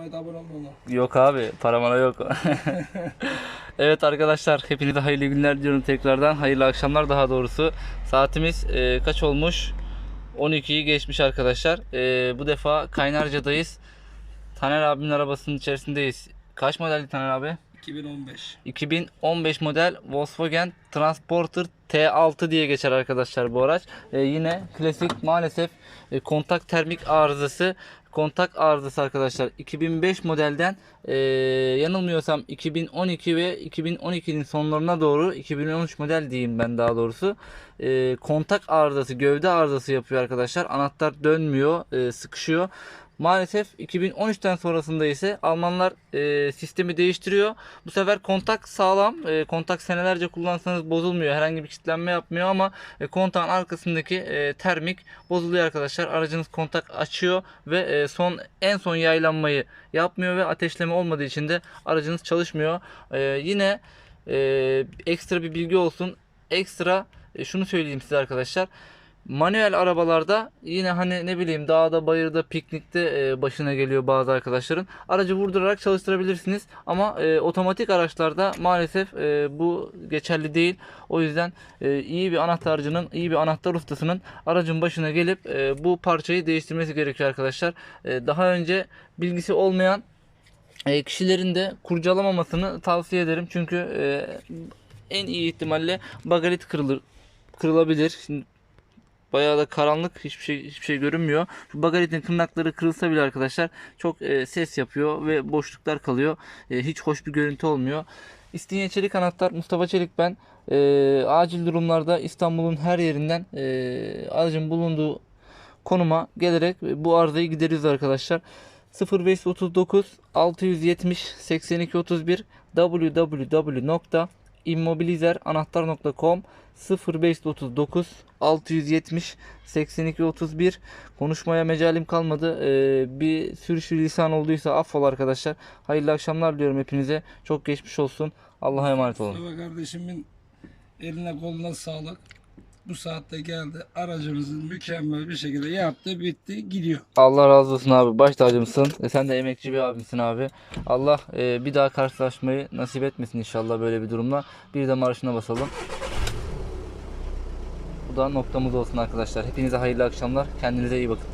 unutmayın da abone olmayı. Yok abi para bana yok. evet arkadaşlar hepinize hayırlı günler diliyorum tekrardan. Hayırlı akşamlar daha doğrusu. Saatimiz e, kaç olmuş? 12'yi geçmiş arkadaşlar. E, bu defa Kaynarca'dayız. Taner abimin arabasının içerisindeyiz. Kaç modeldi Taner abi? 2015. 2015 model Volkswagen Transporter T6 diye geçer arkadaşlar bu araç. Ee, yine klasik maalesef e, kontak termik arızası. Kontak arızası arkadaşlar 2005 modelden e, yanılmıyorsam 2012 ve 2012'nin sonlarına doğru 2013 model diyeyim ben daha doğrusu. E, kontak arızası gövde arızası yapıyor arkadaşlar. Anahtar dönmüyor e, sıkışıyor Maalesef 2013'ten sonrasında ise Almanlar e, sistemi değiştiriyor. Bu sefer kontak sağlam. E, kontak senelerce kullansanız bozulmuyor. Herhangi bir kilitlenme yapmıyor ama e, kontağın arkasındaki e, termik bozuluyor arkadaşlar. Aracınız kontak açıyor ve e, son en son yaylanmayı yapmıyor ve ateşleme olmadığı için de aracınız çalışmıyor. E, yine e, ekstra bir bilgi olsun. Ekstra e, şunu söyleyeyim size arkadaşlar. Manuel arabalarda yine hani ne bileyim dağda bayırda piknikte e, başına geliyor bazı arkadaşların. Aracı vurdurarak çalıştırabilirsiniz ama e, otomatik araçlarda maalesef e, bu geçerli değil. O yüzden e, iyi bir anahtarcının, iyi bir anahtar ustasının aracın başına gelip e, bu parçayı değiştirmesi gerekiyor arkadaşlar. E, daha önce bilgisi olmayan e, kişilerin de kurcalamamasını tavsiye ederim. Çünkü e, en iyi ihtimalle bagarit kırılır kırılabilir. Şimdi Bayağı da karanlık hiçbir şey hiçbir şey görünmüyor. Şu bagaritin tırnakları kırılsa bile arkadaşlar çok e, ses yapıyor ve boşluklar kalıyor. E, hiç hoş bir görüntü olmuyor. İstinye Çelik Anahtar Mustafa Çelik ben. E, acil durumlarda İstanbul'un her yerinden e, aracın bulunduğu konuma gelerek bu arızayı gideriyoruz arkadaşlar. 0539 670 82 31 www.immobilizeranahtar.com 0539 670 82 31 konuşmaya mecalim kalmadı. Ee, bir sürüşü olduysa affola arkadaşlar. Hayırlı akşamlar diliyorum hepinize. Çok geçmiş olsun. Allah'a emanet olun. Mustafa kardeşimin eline koluna sağlık. Bu saatte geldi. Aracımızı mükemmel bir şekilde yaptı, bitti, gidiyor. Allah razı olsun abi. Baş tacımsın. E, sen de emekçi bir abimsin abi. Allah e, bir daha karşılaşmayı nasip etmesin inşallah böyle bir durumla. Bir de marşına basalım. Bu da noktamız olsun arkadaşlar. Hepinize hayırlı akşamlar. Kendinize iyi bakın.